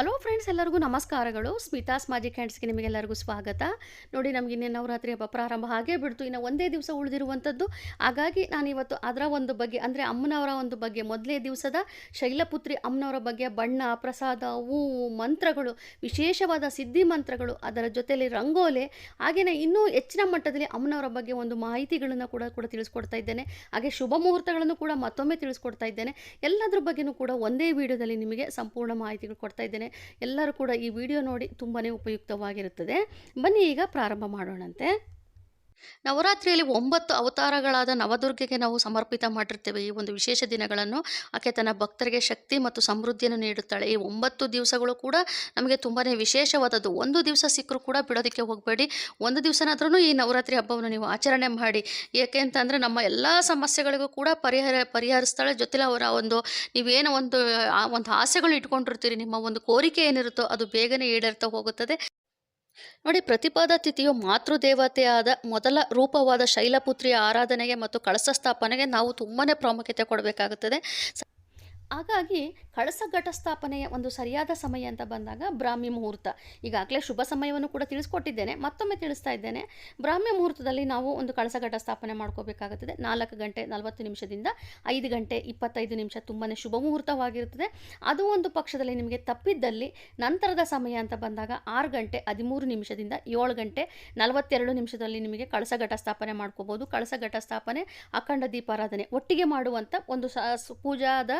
Hello friends ಎಲ್ಲರಿಗೂ ನಮಸ್ಕಾರಗಳು. Smitha's magic ಹ್ಯಾಂಡ್ಸ್ಗೆ ನಿಮಗೆಲ್ಲರಿಗೂ ಸ್ವಾಗತ. ನೋಡಿ, ನಮಗೆ ಇನ್ನೇ ನವರಾತ್ರಿ ಹಬ್ಬ ಪ್ರಾರಂಭ ಹಾಗೇ ಬಿಡ್ತು. ಇನ್ನು ಒಂದೇ ದಿವಸ ಉಳಿದಿರುವಂಥದ್ದು ಹಾಗಾಗಿ ನಾನು ಇವತ್ತು ಅದರ ಒಂದು ಬಗ್ಗೆ, ಅಂದರೆ ಅಮ್ಮನವರ ಒಂದು ಬಗ್ಗೆ, ಮೊದಲೇ ದಿವಸದ ಶೈಲಪುತ್ರಿ ಅಮ್ಮನವರ ಬಗ್ಗೆ ಬಣ್ಣ, ಪ್ರಸಾದ ಹೂವು ಮಂತ್ರಗಳು, ವಿಶೇಷವಾದ ಸಿದ್ಧಿ ಮಂತ್ರಗಳು, ಅದರ ಜೊತೆಯಲ್ಲಿ ರಂಗೋಲೆ ಹಾಗೆಯೇ ಇನ್ನೂ ಹೆಚ್ಚಿನ ಮಟ್ಟದಲ್ಲಿ ಅಮ್ಮನವರ ಬಗ್ಗೆ ಒಂದು ಮಾಹಿತಿಗಳನ್ನು ಕೂಡ ಕೂಡ ತಿಳಿಸ್ಕೊಡ್ತಾ ಇದ್ದೇನೆ. ಹಾಗೆ ಶುಭ ಮುಹೂರ್ತಗಳನ್ನು ಕೂಡ ಮತ್ತೊಮ್ಮೆ ತಿಳಿಸ್ಕೊಡ್ತಾ ಇದ್ದೇನೆ. ಎಲ್ಲದರ ಬಗ್ಗೆಯೂ ಕೂಡ ಒಂದೇ ವಿಡಿಯೋದಲ್ಲಿ ನಿಮಗೆ ಸಂಪೂರ್ಣ ಮಾಹಿತಿಗಳು ಕೊಡ್ತಾ ಇದ್ದೇನೆ. ಎಲ್ಲರೂ ಕೂಡ ಈ ವಿಡಿಯೋ ನೋಡಿ ತುಂಬಾ ಉಪಯುಕ್ತವಾಗಿರುತ್ತದೆ. ಬನ್ನಿ ಈಗ ಪ್ರಾರಂಭ ಮಾಡೋಣಂತೆ. ನವರಾತ್ರಿಯಲ್ಲಿ ಒಂಬತ್ತು ಅವತಾರಗಳಾದ ನವದುರ್ಗೆಗೆ ನಾವು ಸಮರ್ಪಿತ ಮಾಡಿರ್ತೇವೆ ಈ ಒಂದು ವಿಶೇಷ ದಿನಗಳನ್ನು. ಆಕೆ ತನ್ನ ಭಕ್ತರಿಗೆ ಶಕ್ತಿ ಮತ್ತು ಸಮೃದ್ಧಿಯನ್ನು ನೀಡುತ್ತಾಳೆ. ಈ ಒಂಬತ್ತು ದಿವಸಗಳು ಕೂಡ ನಮಗೆ ತುಂಬಾ ವಿಶೇಷವಾದದ್ದು. ಒಂದು ದಿವಸ ಸಿಕ್ಕರೂ ಕೂಡ ಬಿಡೋದಕ್ಕೆ ಹೋಗಬೇಡಿ. ಒಂದು ದಿವಸನಾದ್ರೂ ಈ ನವರಾತ್ರಿ ಹಬ್ಬವನ್ನು ನೀವು ಆಚರಣೆ ಮಾಡಿ. ಏಕೆ ಅಂತಂದರೆ ನಮ್ಮ ಎಲ್ಲ ಸಮಸ್ಯೆಗಳಿಗೂ ಕೂಡ ಪರಿಹಾರ, ಪರಿಹರಿಸ್ತಾಳೆ. ಜೊತೆಲಿ ಅವರ ಒಂದು, ನೀವೇನೋ ಒಂದು, ಆ ಒಂದು ಆಸೆಗಳು ಇಟ್ಕೊಂಡಿರ್ತೀರಿ. ನಿಮ್ಮ ಒಂದು ಕೋರಿಕೆ ಏನಿರುತ್ತೋ ಅದು ಬೇಗನೆ ಈಡೇರ್ತಾ ಹೋಗುತ್ತದೆ. ನೋಡಿ, ಪ್ರತಿಪಾದ ತಿಥಿಯು ಮಾತೃದೇವತೆಯಾದ ಮೊದಲ ರೂಪವಾದ ಶೈಲಪುತ್ರಿಯ ಆರಾಧನೆಗೆ ಮತ್ತು ಕಳಸ ಸ್ಥಾಪನೆಗೆ ನಾವು ತುಂಬಾ ಪ್ರಾಮುಖ್ಯತೆ ಕೊಡಬೇಕಾಗುತ್ತದೆ. ಹಾಗಾಗಿ ಕಳಸ ಘಟಸ್ಥಾಪನೆಯ ಒಂದು ಸರಿಯಾದ ಸಮಯ ಅಂತ ಬಂದಾಗ ಬ್ರಾಹ್ಮಿ ಮುಹೂರ್ತ. ಈಗಾಗಲೇ ಶುಭ ಸಮಯವನ್ನು ಕೂಡ ತಿಳಿಸ್ಕೊಟ್ಟಿದ್ದೇನೆ, ಮತ್ತೊಮ್ಮೆ ತಿಳಿಸ್ತಾ ಇದ್ದೇನೆ. ಬ್ರಾಹ್ಮಿ ಮುಹೂರ್ತದಲ್ಲಿ ನಾವು ಒಂದು ಕಳಸ ಘಟ ಸ್ಥಾಪನೆ ಮಾಡ್ಕೋಬೇಕಾಗುತ್ತದೆ. ನಾಲ್ಕು ಗಂಟೆ ನಲವತ್ತು ನಿಮಿಷದಿಂದ ಐದು ಗಂಟೆ ಇಪ್ಪತ್ತೈದು ನಿಮಿಷ ತುಂಬಾ ಶುಭ ಮುಹೂರ್ತವಾಗಿರುತ್ತದೆ. ಅದು ಒಂದು ಪಕ್ಷದಲ್ಲಿ ನಿಮಗೆ ತಪ್ಪಿದ್ದಲ್ಲಿ ನಂತರದ ಸಮಯ ಅಂತ ಬಂದಾಗ ಆರು ಗಂಟೆ ಹದಿಮೂರು ನಿಮಿಷದಿಂದ ಏಳು ಗಂಟೆ ನಲವತ್ತೆರಡು ನಿಮಿಷದಲ್ಲಿ ನಿಮಗೆ ಕಳಸ ಘಟ ಸ್ಥಾಪನೆ ಮಾಡ್ಕೋಬೋದು. ಕಳಸ ಘಟಸ್ಥಾಪನೆ ಅಖಂಡ ದೀಪಾರಾಧನೆ ಒಟ್ಟಿಗೆ ಮಾಡುವಂಥ ಒಂದು ಸ, ಪೂಜಾದ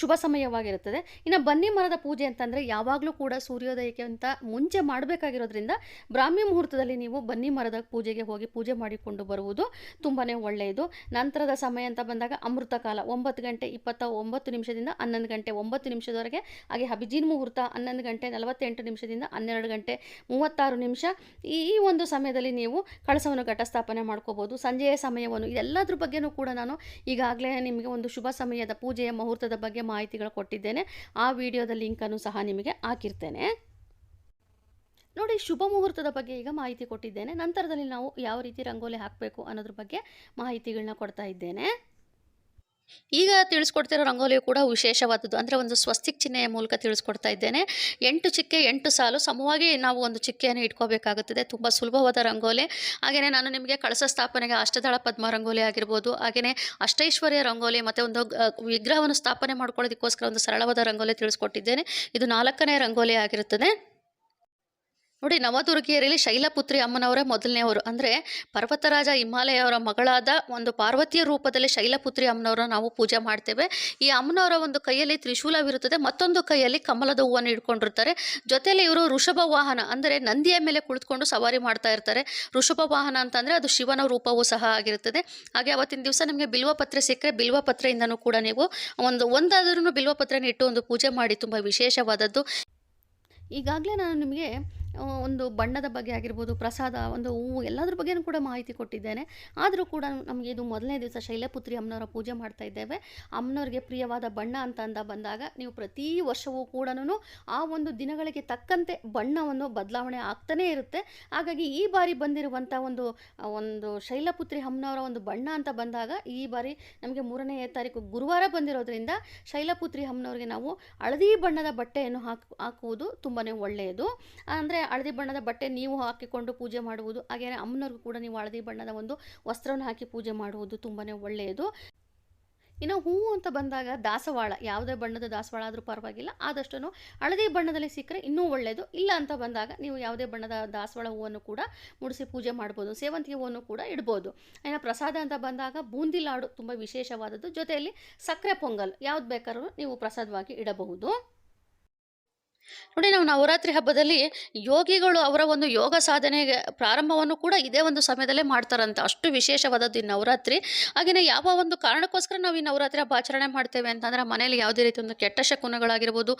ಶುಭ ಸಮಯವಾಗಿರುತ್ತದೆ. ಇನ್ನು ಬನ್ನಿ ಮರದ ಪೂಜೆ ಅಂತಂದರೆ ಯಾವಾಗಲೂ ಕೂಡ ಸೂರ್ಯೋದಯಕ್ಕಿಂತ ಮುಂಚೆ ಮಾಡಬೇಕಾಗಿರೋದ್ರಿಂದ ಬ್ರಾಹ್ಮಿ ಮುಹೂರ್ತದಲ್ಲಿ ನೀವು ಬನ್ನಿ ಮರದ ಪೂಜೆಗೆ ಹೋಗಿ ಪೂಜೆ ಮಾಡಿಕೊಂಡು ಬರುವುದು ತುಂಬಾ ಒಳ್ಳೆಯದು. ನಂತರದ ಸಮಯ ಅಂತ ಬಂದಾಗ ಅಮೃತ ಕಾಲ, ಒಂಬತ್ತು ಗಂಟೆ ಇಪ್ಪತ್ತ ಒಂಬತ್ತು ನಿಮಿಷದಿಂದ ಹನ್ನೊಂದು ಗಂಟೆ ಒಂಬತ್ತು ನಿಮಿಷದವರೆಗೆ, ಹಾಗೆ ಅಭಿಜಿನ್ ಮುಹೂರ್ತ ಹನ್ನೊಂದು ಗಂಟೆ ನಲವತ್ತೆಂಟು ನಿಮಿಷದಿಂದ ಹನ್ನೆರಡು ಗಂಟೆ ಮೂವತ್ತಾರು ನಿಮಿಷ. ಈ ಈ ಒಂದು ಸಮಯದಲ್ಲಿ ನೀವು ಕಳಸವನ್ನು ಘಟಸ್ಥಾಪನೆ ಮಾಡ್ಕೋಬೋದು. ಸಂಜೆಯ ಸಮಯವನ್ನು, ಇದೆಲ್ಲದ್ರ ಬಗ್ಗೆನೂ ಕೂಡ ನಾನು ಈಗಾಗಲೇ ನಿಮಗೆ ಒಂದು ಶುಭ ಸಮಯದ ಪೂಜೆಯ ಮುಹೂರ್ತದ ಬಗ್ಗೆ ಮಾಹಿತಿಗಳು ಕೊಟ್ಟಿದ್ದೇನೆ. ಆ ವಿಡಿಯೋದ ಲಿಂಕನ್ನು ಸಹ ನಿಮಗೆ ಹಾಕಿರ್ತೇನೆ. ನೋಡಿ, ಶುಭ ಮುಹೂರ್ತದ ಬಗ್ಗೆ ಈಗ ಮಾಹಿತಿ ಕೊಟ್ಟಿದ್ದೇನೆ. ನಂತರದಲ್ಲಿ ನಾವು ಯಾವ ರೀತಿ ರಂಗೋಲಿ ಹಾಕಬೇಕು ಅನ್ನೋದ್ರ ಬಗ್ಗೆ ಮಾಹಿತಿಗಳನ್ನ ಕೊಡ್ತಾ ಇದ್ದೇನೆ. ಈಗ ತಿಳಿಸ್ಕೊಡ್ತಿರೋ ರಂಗೋಲಿಯು ಕೂಡ ವಿಶೇಷವಾದದ್ದು. ಅಂದರೆ ಒಂದು ಸ್ವಸ್ತಿಕ್ ಚಿಹ್ನೆಯ ಮೂಲಕ ತಿಳಿಸ್ಕೊಡ್ತಾ ಇದ್ದೇನೆ. ಎಂಟು ಚಿಕ್ಕೆ, ಎಂಟು ಸಾಲು, ಸಮವಾಗಿ ನಾವು ಒಂದು ಚಿಕ್ಕೆಯನ್ನು ಇಟ್ಕೋಬೇಕಾಗುತ್ತದೆ. ತುಂಬ ಸುಲಭವಾದ ರಂಗೋಲಿ. ಹಾಗೆಯೇ ನಾನು ನಿಮಗೆ ಕಳಸ ಸ್ಥಾಪನೆಗೆ ಅಷ್ಟದಳ ಪದ್ಮ ರಂಗೋಲಿ ಆಗಿರ್ಬೋದು ಹಾಗೆಯೇ ಅಷ್ಟೈಶ್ವರ್ಯ ರಂಗೋಲಿ ಮತ್ತು ಒಂದು ವಿಗ್ರಹವನ್ನು ಸ್ಥಾಪನೆ ಮಾಡ್ಕೊಳ್ಳೋದಕ್ಕೋಸ್ಕರ ಒಂದು ಸರಳವಾದ ರಂಗೋಲಿ ತಿಳಿಸ್ಕೊಟ್ಟಿದ್ದೇನೆ. ಇದು ನಾಲ್ಕನೇ ರಂಗೋಲಿ ಆಗಿರುತ್ತದೆ. ನೋಡಿ ನವದುರ್ಗಿಯರಲ್ಲಿ ಶೈಲಪುತ್ರಿ ಅಮ್ಮನವರೇ ಮೊದಲನೆಯವರು ಅಂದರೆ, ಪರ್ವತರಾಜ ಹಿಮಾಲಯವರ ಮಗಳಾದ ಒಂದು ಪಾರ್ವತಿಯ ರೂಪದಲ್ಲಿ ಶೈಲಪುತ್ರಿ ಅಮ್ಮನವರನ್ನ ನಾವು ಪೂಜೆ ಮಾಡ್ತೇವೆ. ಈ ಅಮ್ಮನವರ ಒಂದು ಕೈಯಲ್ಲಿ ತ್ರಿಶೂಲವಿರುತ್ತದೆ, ಮತ್ತೊಂದು ಕೈಯಲ್ಲಿ ಕಮಲದ ಹೂವನ್ನು ಇಟ್ಕೊಂಡಿರ್ತಾರೆ. ಜೊತೆಯಲ್ಲಿ ಇವರು ಋಷಭ ವಾಹನ, ಅಂದರೆ ನಂದಿಯ ಮೇಲೆ ಕುಳಿತುಕೊಂಡು ಸವಾರಿ ಮಾಡ್ತಾ ಇರ್ತಾರೆ. ಋಷಭ ವಾಹನ ಅಂತಂದರೆ ಅದು ಶಿವನ ರೂಪವೂ ಸಹ ಆಗಿರುತ್ತದೆ. ಹಾಗೆ ಅವತ್ತಿನ ದಿವಸ ನಿಮಗೆ ಬಿಲ್ವಪತ್ರೆ ಸಿಕ್ಕರೆ ಬಿಲ್ವಪತ್ರೆಯಿಂದನೂ ಕೂಡ ನೀವು ಒಂದು ಒಂದಾದರೂ ಬಿಲ್ವಪತ್ರೆನ ಇಟ್ಟು ಒಂದು ಪೂಜೆ ಮಾಡಿ, ತುಂಬ ವಿಶೇಷವಾದದ್ದು. ಈಗಾಗಲೇ ನಾನು ನಿಮಗೆ ಒಂದು ಬಣ್ಣದ ಬಗ್ಗೆ ಆಗಿರ್ಬೋದು, ಪ್ರಸಾದ, ಒಂದು ಹೂವು, ಎಲ್ಲದ್ರ ಬಗ್ಗೆನೂ ಕೂಡ ಮಾಹಿತಿ ಕೊಟ್ಟಿದ್ದೇನೆ. ಆದರೂ ಕೂಡ ನಮಗೆ ಇದು ಮೊದಲನೇ ದಿವಸ ಶೈಲಪುತ್ರಿ ಅಮ್ಮನವರ ಪೂಜೆ ಮಾಡ್ತಾ ಇದ್ದೇವೆ. ಅಮ್ಮನವ್ರಿಗೆ ಪ್ರಿಯವಾದ ಬಣ್ಣ ಅಂತ ಅಂದ ಬಂದಾಗ, ನೀವು ಪ್ರತಿ ವರ್ಷವೂ ಕೂಡ ಆ ಒಂದು ದಿನಗಳಿಗೆ ತಕ್ಕಂತೆ ಬಣ್ಣವನ್ನು ಬದಲಾವಣೆ ಆಗ್ತಾನೇ ಇರುತ್ತೆ. ಹಾಗಾಗಿ ಈ ಬಾರಿ ಬಂದಿರುವಂಥ ಒಂದು ಒಂದು ಶೈಲಪುತ್ರಿ ಅಮ್ಮನವರ ಒಂದು ಬಣ್ಣ ಅಂತ ಬಂದಾಗ, ಈ ಬಾರಿ ನಮಗೆ ಮೂರನೇ ತಾರೀಕು ಗುರುವಾರ ಬಂದಿರೋದ್ರಿಂದ ಶೈಲಪುತ್ರಿ ಅಮ್ಮನವ್ರಿಗೆ ನಾವು ಹಳದಿ ಬಣ್ಣದ ಬಟ್ಟೆಯನ್ನು ಹಾಕು, ಹಾಕುವುದು ತುಂಬಾ ಒಳ್ಳೆಯದು. ಅಂದರೆ ಹಳದಿ ಬಣ್ಣದ ಬಟ್ಟೆ ನೀವು ಹಾಕಿಕೊಂಡು ಪೂಜೆ ಮಾಡುವುದು ಹಾಗೆಯೇ ಅಮ್ಮನವ್ರಿಗೂ ಕೂಡ ನೀವು ಹಳದಿ ಬಣ್ಣದ ಒಂದು ವಸ್ತ್ರವನ್ನು ಹಾಕಿ ಪೂಜೆ ಮಾಡುವುದು ತುಂಬಾ ಒಳ್ಳೆಯದು. ಇನ್ನು ಹೂವು ಅಂತ ಬಂದಾಗ ದಾಸವಾಳ, ಯಾವುದೇ ಬಣ್ಣದ ದಾಸವಾಳ ಆದರೂ ಪರವಾಗಿಲ್ಲ ಆದಷ್ಟು ಹಳದಿ ಬಣ್ಣದಲ್ಲಿ ಸಿಕ್ಕರೆ ಇನ್ನೂ ಒಳ್ಳೆಯದು. ಇಲ್ಲ ಅಂತ ಬಂದಾಗ ನೀವು ಯಾವುದೇ ಬಣ್ಣದ ದಾಸವಾಳ ಹೂವನ್ನು ಕೂಡ ಮುಡಿಸಿ ಪೂಜೆ ಮಾಡ್ಬೋದು, ಸೇವಂತಿಗೆ ಹೂವನ್ನು ಕೂಡ ಇಡ್ಬೋದು. ಇನ್ನು ಪ್ರಸಾದ ಅಂತ ಬಂದಾಗ ಬೂಂದಿ ಲಾಡು ತುಂಬ ವಿಶೇಷವಾದದ್ದು. ಜೊತೆಯಲ್ಲಿ ಸಕ್ಕರೆ ಪೊಂಗಲ್, ಯಾವ್ದು ಬೇಕಾದ್ರೂ ನೀವು ಪ್ರಸಾದವಾಗಿ ಇಡಬಹುದು. ನೋಡಿ ನಾವು ನವರಾತ್ರಿ ಹಬ್ಬದಲ್ಲಿ ಯೋಗಿಗಳು ಅವರ ಒಂದು ಯೋಗ ಸಾಧನೆಗೆ ಪ್ರಾರಂಭವನ್ನು ಕೂಡ ಇದೇ ಒಂದು ಸಮಯದಲ್ಲೇ ಮಾಡ್ತಾರಂತೆ. ಅಷ್ಟು ವಿಶೇಷವಾದದ್ದು ಈ ನವರಾತ್ರಿ. ಹಾಗೆಯೇ ಯಾವ ಒಂದು ಕಾರಣಕ್ಕೋಸ್ಕರ ನಾವು ಈ ನವರಾತ್ರಿ ಹಬ್ಬ ಆಚರಣೆ ಮಾಡ್ತೇವೆ ಅಂತಂದರೆ ಮನೆಯಲ್ಲಿ ಯಾವುದೇ ರೀತಿ ಒಂದು ಕೆಟ್ಟ ಶಕುನಗಳಾಗಿರ್ಬೋದು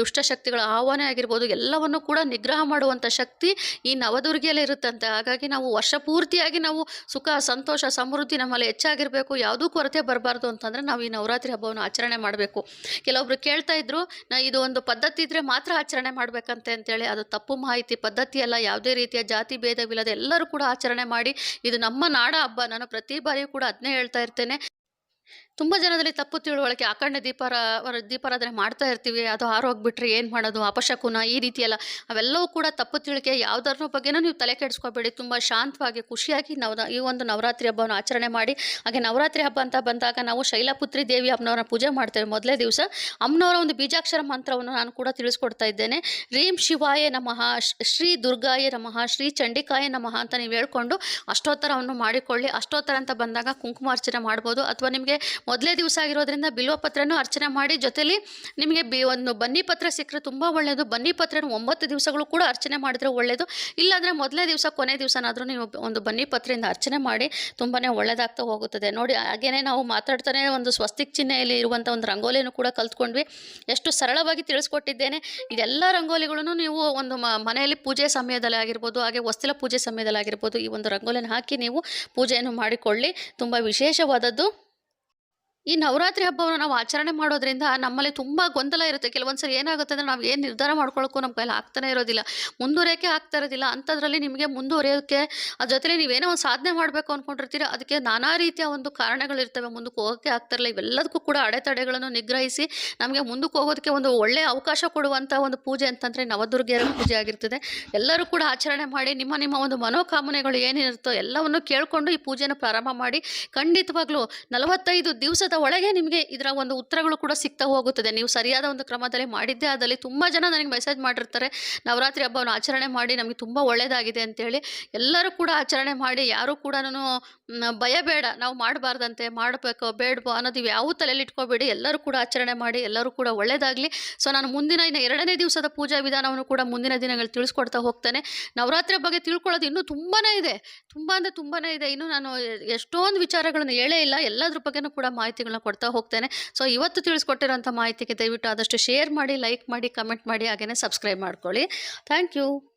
ದುಷ್ಟಶಕ್ತಿಗಳ ಆಹ್ವಾನ ಆಗಿರ್ಬೋದು, ಎಲ್ಲವನ್ನು ಕೂಡ ನಿಗ್ರಹ ಮಾಡುವಂಥ ಶಕ್ತಿ ಈ ನವದುರ್ಗಿಯಲ್ಲಿ ಇರುತ್ತಂತೆ. ಹಾಗಾಗಿ ನಾವು ವರ್ಷ ಪೂರ್ತಿಯಾಗಿ ನಾವು ಸುಖ, ಸಂತೋಷ, ಸಮೃದ್ಧಿ ನಮ್ಮಲ್ಲಿ ಹೆಚ್ಚಾಗಿರಬೇಕು. ಯಾವುದೂ ಕೊರತೆ ಬರಬಾರ್ದು ಅಂತಂದರೆ ನಾವು ಈ ನವರಾತ್ರಿ ಹಬ್ಬವನ್ನು ಆಚರಣೆ ಮಾಡಬೇಕು. ಕೆಲವೊಬ್ರು ಕೇಳ್ತಾ ಇದ್ರು ಇದು ಒಂದು ಪದ್ಧತಿ ಇದ್ರೆ ಮಾತ್ರ ಆಚರಣೆ ಮಾಡಬೇಕಂತೆ ಅಂತೇಳಿ, ಅದು ತಪ್ಪು ಮಾಹಿತಿ ಪದ್ಧತಿ ಅಲ್ಲ, ಯಾವುದೇ ರೀತಿಯ ಜಾತಿ ಭೇದವಿಲ್ಲದೆ ಎಲ್ಲರೂ ಕೂಡ ಆಚರಣೆ ಮಾಡಿ, ಇದು ನಮ್ಮ ನಾಡ ಹಬ್ಬ, ನಾನು ಪ್ರತಿ ಬಾರಿಯೂ ಕೂಡ ಅದನ್ನೇ ಹೇಳ್ತಾ ಇರ್ತೇನೆ. ತುಂಬ ಜನದಲ್ಲಿ ತಪ್ಪು ತಿಳುವಳಿಕೆ, ಅಖಂಡ ದೀಪಾರ ದೀಪಾರಾಧನೆ ಮಾಡ್ತಾ ಇರ್ತೀವಿ, ಅದು ಆರೋಗ್ಬಿಟ್ರೆ ಏನು ಮಾಡೋದು, ಅಪಶಕುನ, ಈ ರೀತಿ ಎಲ್ಲ ಅವೆಲ್ಲವೂ ಕೂಡ ತಪ್ಪು ತಿಳುವಳಿಕೆ ಯಾವುದರ ಬಗ್ಗೆನೂ ನೀವು ತಲೆ ಕೆಡಿಸ್ಕೋಬೇಡಿ, ತುಂಬ ಶಾಂತವಾಗಿ, ಖುಷಿಯಾಗಿ ನವ ಈ ಒಂದು ನವರಾತ್ರಿ ಹಬ್ಬವನ್ನು ಆಚರಣೆ ಮಾಡಿ, ಹಾಗೆ ನವರಾತ್ರಿ ಹಬ್ಬ ಅಂತ ಬಂದಾಗ ನಾವು ಶೈಲಪುತ್ರಿ ದೇವಿ ಅಮ್ಮನವರ ಪೂಜೆ ಮಾಡ್ತೇವೆ ಮೊದಲೇ ದಿವಸ. ಅಮ್ಮನವರ ಒಂದು ಬೀಜಾಕ್ಷರ ಮಂತ್ರವನ್ನು ನಾನು ಕೂಡ ತಿಳಿಸ್ಕೊಡ್ತಾ ಇದ್ದೇನೆ. ರೀಂ ಶಿವಾಯ ನಮಃ, ಶ್ರೀ ದುರ್ಗಾಯ ನಮಃ, ಶ್ರೀ ಚಂಡಿಕಾಯ ನಮಃ ಅಂತ ನೀವು ಹೇಳ್ಕೊಂಡು ಅಷ್ಟೋತ್ತರವನ್ನು ಮಾಡಿಕೊಳ್ಳಿ. ಅಷ್ಟೋತ್ತರ ಅಂತ ಬಂದಾಗ ಕುಂಕುಮಾರ್ಚನೆ ಮಾಡ್ಬೋದು. ಅಥವಾ ನಿಮಗೆ ಮೊದಲೇ ದಿವಸ ಆಗಿರೋದ್ರಿಂದ ಬಿಲ್ವಪತ್ರನೂ ಅರ್ಚನೆ ಮಾಡಿ ಜೊತೆಲಿ ನಿಮಗೆ ಬಿ ಒಂದು ಬನ್ನಿ ಪತ್ರ ಸಿಕ್ಕರೆ ತುಂಬ ಒಳ್ಳೆಯದು ಬನ್ನಿ ಪತ್ರನ ಒಂಬತ್ತು ದಿವಸಗಳು ಕೂಡ ಅರ್ಚನೆ ಮಾಡಿದ್ರೆ ಒಳ್ಳೆಯದು ಇಲ್ಲಾಂದರೆ ಮೊದಲೇ ದಿವಸ, ಕೊನೆ ದಿವಸನಾದರೂ ನೀವು ಒಂದು ಬನ್ನಿ ಪತ್ರೆಯಿಂದ ಅರ್ಚನೆ ಮಾಡಿ ತುಂಬಾ ಒಳ್ಳೆಯದಾಗ್ತಾ ಹೋಗುತ್ತದೆ. ನೋಡಿ, ಹಾಗೇನೆ ನಾವು ಮಾತಾಡ್ತಾನೆ ಒಂದು ಸ್ವಸ್ತಿಕ್ ಚಿಹ್ನೆಯಲ್ಲಿ ಇರುವಂಥ ಒಂದು ರಂಗೋಲಿಯನ್ನು ಕೂಡ ಕಲ್ತ್ಕೊಂಡ್ವಿ. ಎಷ್ಟು ಸರಳವಾಗಿ ತಿಳಿಸ್ಕೊಟ್ಟಿದ್ದೇನೆ. ಇದೆಲ್ಲ ರಂಗೋಲಿಗಳನ್ನು ನೀವು ಒಂದು ಮನೆಯಲ್ಲಿ ಪೂಜೆ ಸಮಯದಲ್ಲಿ ಆಗಿರ್ಬೋದು, ಹಾಗೆ ವಸ್ತಿಲ ಪೂಜೆ ಸಮಯದಲ್ಲಿ ಆಗಿರ್ಬೋದು ಈ ಒಂದು ರಂಗೋಲಿಯನ್ನು ಹಾಕಿ ನೀವು ಪೂಜೆಯನ್ನು ಮಾಡಿಕೊಳ್ಳಿ. ತುಂಬ ವಿಶೇಷವಾದದ್ದು. ಈ ನವರಾತ್ರಿ ಹಬ್ಬವನ್ನು ನಾವು ಆಚರಣೆ ಮಾಡೋದ್ರಿಂದ ನಮ್ಮಲ್ಲಿ ತುಂಬ ಗೊಂದಲ ಇರುತ್ತೆ. ಕೆಲವೊಂದು ಸರಿ ಏನಾಗುತ್ತೆ ಅಂದರೆ ನಾವು ಏನು ನಿರ್ಧಾರ ಮಾಡ್ಕೊಳ್ಳೋಕ್ಕೂ ನಮ್ಮ ಕೈಲಿ ಆಗ್ತಾನೆ ಇರೋದಿಲ್ಲ. ಮುಂದುವರಿಯೋಕ್ಕೆ ಆಗ್ತಾ ಇರೋದಿಲ್ಲ. ಅಂಥದ್ರಲ್ಲಿ ನಿಮಗೆ ಮುಂದುವರಿಯೋಕ್ಕೆ ಅದ್ರ ಜೊತೆಲಿ ನೀವೇನೋ ಒಂದು ಸಾಧನೆ ಮಾಡಬೇಕು ಅಂದ್ಕೊಂಡಿರ್ತೀರ ಅದಕ್ಕೆ ನಾನಾ ರೀತಿಯ ಒಂದು ಕಾರಣಗಳಿರ್ತವೆ. ಮುಂದಕ್ಕೆ ಹೋಗೋಕ್ಕೆ ಆಗ್ತಾಯಿರಲ್ಲ ಇವೆಲ್ಲದಕ್ಕೂ ಕೂಡ ಅಡೆತಡೆಗಳನ್ನು ನಿಗ್ರಹಿಸಿ ನಮಗೆ ಮುಂದಕ್ಕೆ ಹೋಗೋದಕ್ಕೆ ಒಂದು ಒಳ್ಳೆಯ ಅವಕಾಶ ಕೊಡುವಂಥ ಒಂದು ಪೂಜೆ ಅಂತಂದರೆ ನವದುರ್ಗೆಯರ ಪೂಜೆ ಆಗಿರ್ತದೆ. ಎಲ್ಲರೂ ಕೂಡ ಆಚರಣೆ ಮಾಡಿ ನಿಮ್ಮ ನಿಮ್ಮ ಒಂದು ಮನೋಕಾಮನೆಗಳು ಏನಿರುತ್ತೋ ಎಲ್ಲವನ್ನು ಕೇಳಿಕೊಂಡು ಈ ಪೂಜೆನ ಪ್ರಾರಂಭ ಮಾಡಿ ಖಂಡಿತವಾಗ್ಲೂ ನಲವತ್ತೈದು ದಿವಸದ ಒಳಗೆ ನಿಮಗೆ ಇದರ ಒಂದು ಉತ್ತರಗಳು ಕೂಡ ಸಿಗ್ತಾ ಹೋಗುತ್ತದೆ. ನೀವು ಸರಿಯಾದ ಒಂದು ಕ್ರಮದಲ್ಲಿ ಮಾಡಿದ್ದೇ ಆದಲ್ಲಿ ತುಂಬ ಜನ ನನಗೆ ಮೆಸೇಜ್ ಮಾಡಿರ್ತಾರೆ, ನವರಾತ್ರಿ ಹಬ್ಬವನ್ನು ಆಚರಣೆ ಮಾಡಿ, ನಮಗೆ ತುಂಬ ಒಳ್ಳೆಯದಾಗಿದೆ ಅಂತೇಳಿ ಎಲ್ಲರೂ ಕೂಡ ಆಚರಣೆ ಮಾಡಿ, ಯಾರೂ ಕೂಡ ಭಯ ಬೇಡ ನಾವು ಮಾಡಬಾರ್ದಂತೆ, ಮಾಡಬೇಕು, ಬೇಡವೋ ಅನ್ನೋದು ಇವು ಯಾವ ತಲೆಯಲ್ಲಿ ಇಟ್ಕೋಬೇಡಿ. ಎಲ್ಲರೂ ಕೂಡ ಆಚರಣೆ ಮಾಡಿ, ಎಲ್ಲರೂ ಕೂಡ ಒಳ್ಳೆಯದಾಗಲಿ ಸೊ, ನಾನು ಮುಂದಿನ, ಇನ್ನು ಎರಡನೇ ದಿವಸದ ಪೂಜಾ ವಿಧಾನವನ್ನು ಕೂಡ ಮುಂದಿನ ದಿನಗಳಲ್ಲಿ ತಿಳಿಸ್ಕೊಡ್ತಾ ಹೋಗ್ತೇನೆ. ನವರಾತ್ರಿ ಬಗ್ಗೆ ತಿಳ್ಕೊಳ್ಳೋದು ಇನ್ನೂ ತುಂಬಾ ಇದೆ. ತುಂಬ ಅಂದರೆ ತುಂಬಾ ಇದೆ. ಇನ್ನು ನಾನು ಎಷ್ಟೊಂದು ವಿಚಾರಗಳನ್ನು ಹೇಳೇ ಇಲ್ಲ. ಎಲ್ಲದ್ರ ಬಗ್ಗೆನೂ ಕೂಡ ಮಾಹಿತಿಗಳನ್ನ ಕೊಡ್ತಾ ಹೋಗ್ತೇನೆ. ಸೊ ಇವತ್ತು ತಿಳಿಸ್ಕೊಟ್ಟಿರೋಂಥ ಮಾಹಿತಿಗೆ ದಯವಿಟ್ಟು ಆದಷ್ಟು ಶೇರ್ ಮಾಡಿ ಲೈಕ್ ಮಾಡಿ ಕಮೆಂಟ್ ಮಾಡಿ ಹಾಗೆಯೇ ಸಬ್ಸ್ಕ್ರೈಬ್ ಮಾಡ್ಕೊಳ್ಳಿ. Thank you